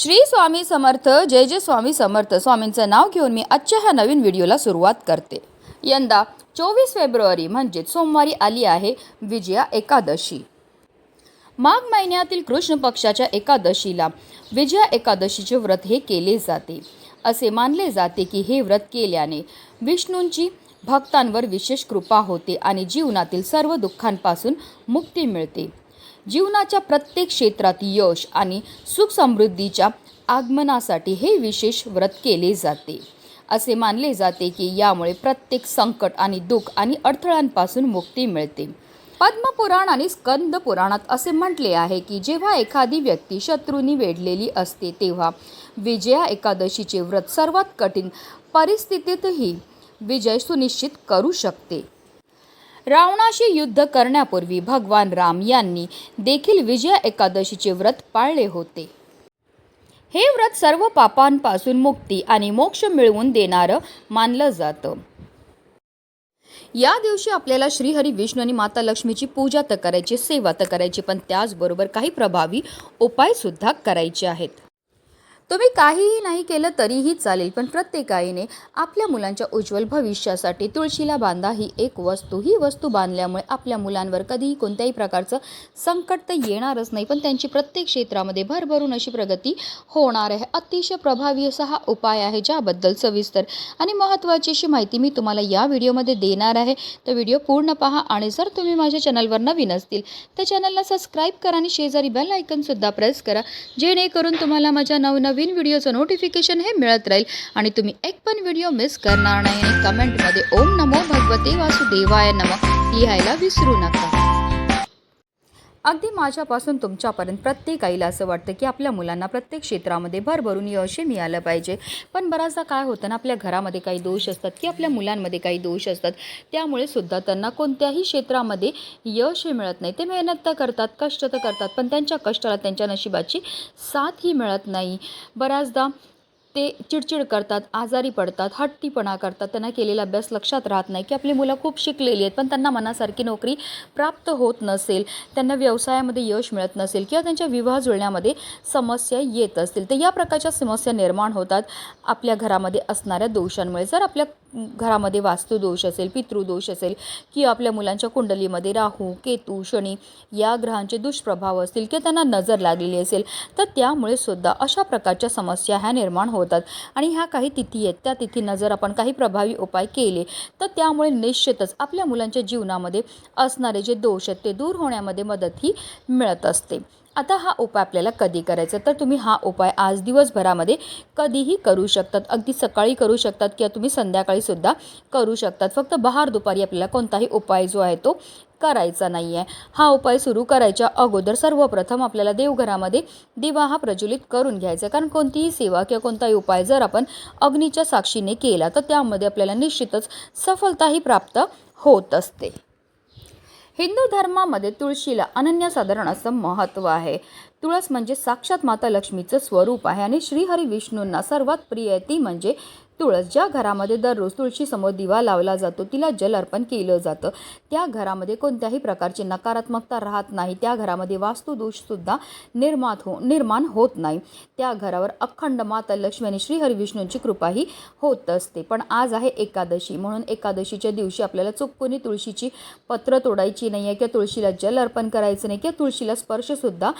श्री स्वामी समर्थ जय जय स्वामी समर्थ. स्वामींचं नाव घेऊन मी आजच्या ह्या नवीन व्हिडिओला सुरुवात करते. यंदा चोवीस फेब्रुवारी म्हणजेच सोमवारी आली आहे विजया एकादशी. माघ महिन्यातील कृष्ण पक्षाच्या एकादशीला विजया एकादशीचे व्रत हे केले जाते. असे मानले जाते की हे व्रत केल्याने विष्णूंची भक्तांवर विशेष कृपा होते आणि जीवनातील सर्व दुःखांपासून मुक्ती मिळते. जीवनाच्या प्रत्येक क्षेत्रात यश आणि सुख समृद्धीच्या आगमनासाठी हे विशेष व्रत केले जाते. असे मानले जाते की यामुळे प्रत्येक संकट आणि दुःख आणि अडथळ्यांपासून मुक्ती मिळते. पद्मपुराण आणि स्कंद पुराणात असे म्हटले आहे की जेव्हा एखादी व्यक्ती शत्रूंनी वेढलेली असते तेव्हा विजया एकादशीचे व्रत सर्वात कठीण परिस्थितीतही विजय सुनिश्चित करू शकते. रावणाशी युद्ध करण्यापूर्वी भगवान राम यांनी देखील विजया एकादशीचे व्रत पाळले होते. हे व्रत सर्व पापांपासून मुक्ती आणि मोक्ष मिळवून देणारं मानलं जातं. या दिवशी आपल्याला श्रीहरी विष्णू आणि माता लक्ष्मीची पूजा तर करायची सेवा तर करायची पण त्याचबरोबर काही प्रभावी उपायसुद्धा करायचे आहेत. तुम्ही काहीही नाही केलं तरीही चालेल पण प्रत्येक आईने आपल्या मुलांच्या उज्ज्वल भविष्यासाठी तुळशीला बांधा ही एक वस्तू. ही वस्तू बांधल्यामुळे आपल्या मुलांवर कधीही कोणत्याही प्रकारचं संकट तर येणारच नाही पण त्यांची प्रत्येक क्षेत्रामध्ये भरभरून अशी प्रगती होणार आहे. अतिशय प्रभावी असा हा उपाय आहे ज्याबद्दल सविस्तर आणि महत्त्वाची अशी माहिती मी तुम्हाला या व्हिडिओमध्ये देणार आहे. तर व्हिडिओ पूर्ण पहा आणि जर तुम्ही माझ्या चॅनलवर नवीन असतील तर चॅनलला सबस्क्राईब करा आणि शेजारी बेल आयकनसुद्धा प्रेस करा जेणेकरून तुम्हाला माझ्या नवनवीन व्हिडिओचं नोटिफिकेशन हे मिळत राहील. आणि तुम्ही एक पण व्हिडिओ मिस करणार नाही आणि कमेंटमध्ये ओम नमो भगवते वासुदेवाय नमो लिहायला विसरू नका. अगदी माझ्यापासून तुमच्यापर्यंत प्रत्येक आईला असं वाटतं की आपल्या मुलांना प्रत्येक क्षेत्रामध्ये भरभरून यश मिळालं पाहिजे. पण बऱ्याचदा काय होतं ना आपल्या घरामध्ये काही दोष असतात की आपल्या मुलांमध्ये काही दोष असतात. त्यामुळे सुद्धा त्यांना कोणत्याही क्षेत्रामध्ये यश मिळत नाही. ते मेहनत तर करतात कष्ट तर करतात पण त्यांच्या कष्टाला त्यांच्या नशिबाची साथही मिळत नाही. बऱ्याचदा ते चिडचिड करतात आजारी पडतात हट्टीपणा करतात. त्यांना केलेला अभ्यास लक्षात राहत नाही की आपली मुलं खूप शिकलेली आहेत पण त्यांना मनासारखी नोकरी प्राप्त होत नसेल त्यांना व्यवसायामध्ये यश मिळत नसेल किंवा त्यांच्या विवाह जुळण्यामध्ये समस्या येत असतील तर या प्रकारच्या समस्या निर्माण होतात आपल्या घरामध्ये असणाऱ्या दोषांमुळे. जर आपल्या घरामध्ये वास्तुदोष असेल पितृदोष असेल किंवा आपल्या मुलांच्या कुंडलीमध्ये राहू केतू शनी या ग्रहांचे दुष्प्रभाव असतील किंवा त्यांना नजर लागलेली असेल तर त्यामुळे सुद्धा अशा प्रकारच्या समस्या ह्या निर्माण होतात. आणि ह्या काही तिथी आहेत. त्या तिथींना जर आपण काही प्रभावी उपाय केले तर त्यामुळे निश्चितच आपल्या मुलांच्या जीवनामध्ये असणारे जे दोष आहेत ते दूर होण्यामध्ये मदतही मिळत असते. आता हा उपाय आपल्याला कधी करायचा तर तुम्ही हा उपाय आज दिवसभरामध्ये कधीही करू शकतात. अगदी सकाळी करू शकतात किंवा तुम्ही संध्याकाळीसुद्धा करू शकतात. फक्त बहार दुपारी आपल्याला कोणताही उपाय जो आहे तो करायचा नाही आहे. हा उपाय सुरू करायच्या अगोदर सर्वप्रथम आपल्याला देवघरामध्ये दिवा हा प्रज्वलित करून घ्यायचा कारण कोणतीही सेवा किंवा कोणताही उपाय जर आपण अग्नीच्या साक्षीने केला तर त्यामध्ये आपल्याला निश्चितच सफलताही प्राप्त होत असते. हिंदू धर्मामध्ये तुळशीला अनन्यसाधारण असं महत्त्व आहे. तुळस म्हणजे साक्षात माता लक्ष्मीचं स्वरूप आहे आणि श्रीहरी विष्णूंना सर्वात प्रिय ती म्हणजे तुळस ज्या घरामध्ये दररोज तुळशीसमोर दिवा लावला जातो तिला जल अर्पण केलं जातं. त्या घरामध्ये कोणत्याही प्रकारची नकारात्मकता राहत नाही. त्या घरामध्ये वास्तुदोषसुद्धा निर्मात हो निर्माण होत नाही. त्या घरावर अखंड माता लक्ष्मी आणि श्रीहरी विष्णूंची कृपाही होत असते. पण आज आहे एकादशी. म्हणून एकादशीच्या दिवशी आपल्याला चुकूनही तुळशीची पत्र तोडायची नाही आहे किंवा तुळशीला जल अर्पण करायचं नाही किंवा तुळशीला स्पर्शसुद्धा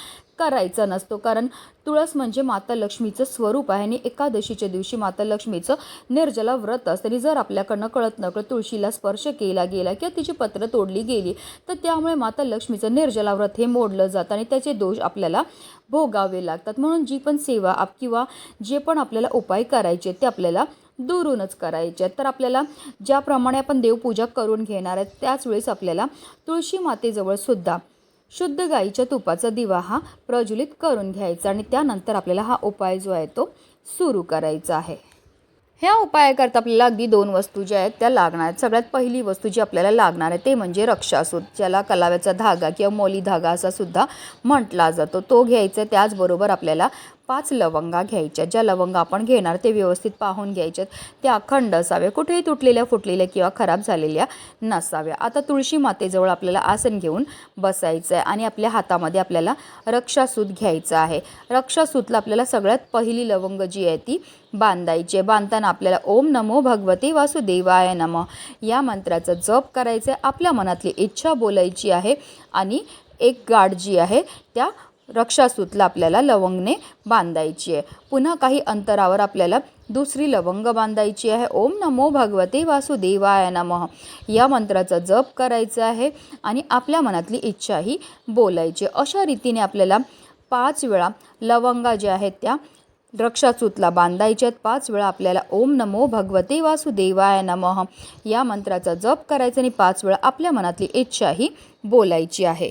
करायचा नसतो. कारण तुळस म्हणजे माता लक्ष्मीचं स्वरूप आहे आणि एकादशीच्या दिवशी माता लक्ष्मीचं निर्जला व्रत असतं. आणि जर आपल्याकडनं कळत नकळत तुळशीला स्पर्श केला गेला किंवा तिची पत्र तोडली गेली तर त्यामुळे माता लक्ष्मीचं निर्जला व्रत हे मोडलं जातं आणि त्याचे दोष आपल्याला भोगावे लागतात. म्हणून जी पण सेवा आप किंवा जे पण आपल्याला उपाय करायचे ते आपल्याला दुरूनच करायचे आहेत. तर आपल्याला ज्याप्रमाणे आपण देवपूजा करून घेणार आहेत त्याच वेळेस आपल्याला तुळशी मातेजवळ सुद्धा शुद्ध गाईच्या तुपाचा दिवा हा प्रज्वलित करून घ्यायचा आणि त्यानंतर आपल्याला हा उपाय जो आहे तो सुरू करायचा आहे. ह्या उपायाकरता आपल्याला अगदी दोन वस्तू ज्या आहेत त्या लागणार. आहेत सगळ्यात पहिली वस्तू जी आपल्याला लागणार आहे ते म्हणजे रक्षासूत ज्याला कलाव्याचा धागा किंवा मोली धागा असा सुद्धा म्हटला जातो. तो घ्यायचा आहे त्याचबरोबर आपल्याला पाच लवंगा घ्यायच्या. ज्या लवंगा आपण घेणार ते व्यवस्थित पाहून घ्यायच्यात त्या अखंड असाव्या. कुठेही तुटलेल्या फुटलेल्या किंवा खराब झालेल्या नसाव्या. आता तुळशी मातेजवळ आपल्याला आसन घेऊन बसायचं आहे आणि आपल्या हातामध्ये आपल्याला रक्षासूत घ्यायचं आहे. रक्षासूतला आपल्याला सगळ्यात पहिली लवंग जी आहे ती बांधायची आहे. बांधताना आपल्याला ओम नमो भगवते वासुदेवाय नम. या मंत्राचा जप करायचा आहे आपल्या मनातली इच्छा बोलायची आहे आणि एक गाठ जी आहे त्या रक्षासूतला आपल्याला लवंगने बांधायची आहे. पुन्हा काही अंतरावर आपल्याला दुसरी लवंग बांधायची आहे. ओम नमो भगवते वासुदेवाय नमः. या मंत्राचा जप करायचा आहे आणि आपल्या मनातली इच्छाही बोलायची अशा रीतीने आपल्याला पाच वेळा लवंगा ज्या आहेत त्या रक्षासूतला बांधायच्यात पाच वेळा आपल्याला ओम नमो भगवते वासुदेवाय नमः. या मंत्राचा जप करायचा आणि पाच वेळा आपल्या मनातली इच्छाही बोलायची आहे.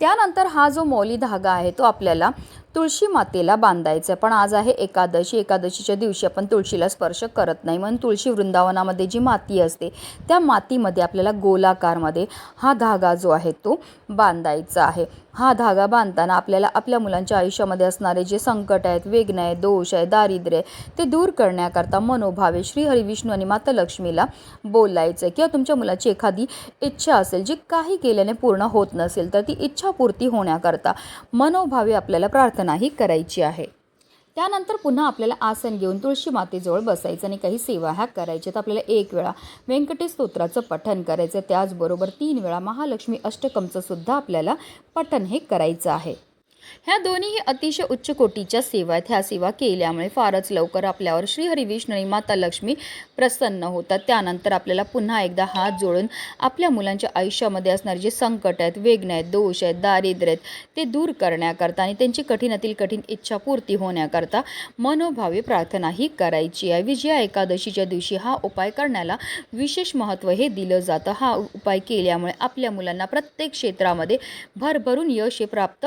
त्यानंतर हा जो मौली धागा आहे तो आपल्याला तुळशी मातेला बांधायचा आहे. पण आज आहे एकादशी. एकादशीच्या दिवशी आपण तुळशीला स्पर्श करत नाही. म्हणून तुळशी वृंदावनामध्ये जी माती असते त्या मातीमध्ये आपल्याला गोलाकारमध्ये हा धागा जो आहे तो बांधायचा आहे. हा धागा बांधताना आपल्याला आपल्या मुलांच्या आयुष्यामध्ये असणारे जे संकट आहेत वेगन आहे दोष आहे दारिद्र्य आहे ते दूर करण्याकरता मनोभावे श्री विष्णू आणि माता लक्ष्मीला बोलायचं आहे किंवा तुमच्या मुलाची एखादी इच्छा असेल जी काही केल्याने पूर्ण होत नसेल तर ती इच्छापूर्ती होण्याकरता मनोभावे आपल्याला प्रार्थनाही करायची आहे. त्यानंतर पुन्हा आपल्याला आसन घेऊन तुळशी मातेजवळ बसायचं आणि काही सेवा ह्या करायच्यात आपल्याला एक वेळा व्यंकटेश स्तोत्राचं पठण करायचं त्याचबरोबर तीन वेळा महालक्ष्मी अष्टकमचं सुद्धा आपल्याला पठण हे करायचं आहे. ह्या दोन्हीही अतिशय उच्च कोटीच्या सेवा आहेत. ह्या सेवा केल्यामुळे फारच लवकर आपल्यावर श्री विष्णू आणि माता लक्ष्मी प्रसन्न होतात. त्यानंतर आपल्याला पुन्हा एकदा हात जोडून आपल्या मुलांच्या आयुष्यामध्ये असणारे जे संकट आहेत वेगन आहेत दोष आहेत दारिद्र्य आहेत ते दूर करण्याकरता आणि त्यांची कठीणातील कठीण इच्छा पूर्ती होण्याकरता मनोभावे प्रार्थना ही करायची आहे. विजया एकादशीच्या दिवशी हा उपाय करण्याला विशेष महत्त्व हे दिलं जातं. हा उपाय केल्यामुळे आपल्या मुलांना प्रत्येक क्षेत्रामध्ये भरभरून यश हे प्राप्त